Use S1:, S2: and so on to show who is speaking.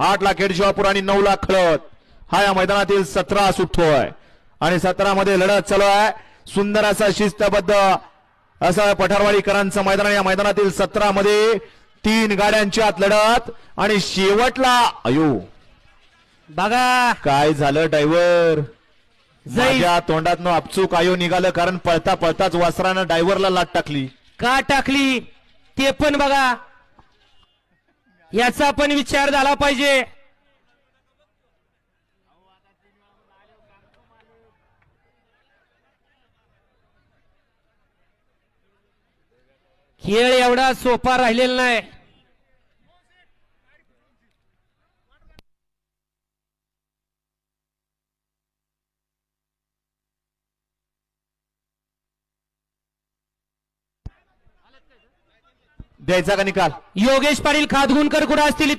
S1: आठ लाख खेडशिवापूर आणि नऊ लाख खळत हा या मैदानातील सतरा सुटतोय आणि सतरा मध्ये लढत चालू आहे. सुंदर असा शिस्तबद्ध असं पठारवाडीकरांचं मैदान. या मैदानातील सतरा मध्ये तीन गाड्यांची आत लढत आणि शेवटला अयो.
S2: बघा.
S1: काय झालं ड्रायव्हर? माझ्या तोंडातनं अपचूक आयो निघालं कारण पळता पळताच वासरानं ड्रायव्हरला लाट टाकली.
S2: का टाकली? ते पण बघा. याचा पण विचार झाला पाहिजे. खेळ एवढा सोपा राहिलेला नाही.
S1: द्यायचा का निकाल?
S2: योगेश पाटील खादगुणकर कुठं असतील?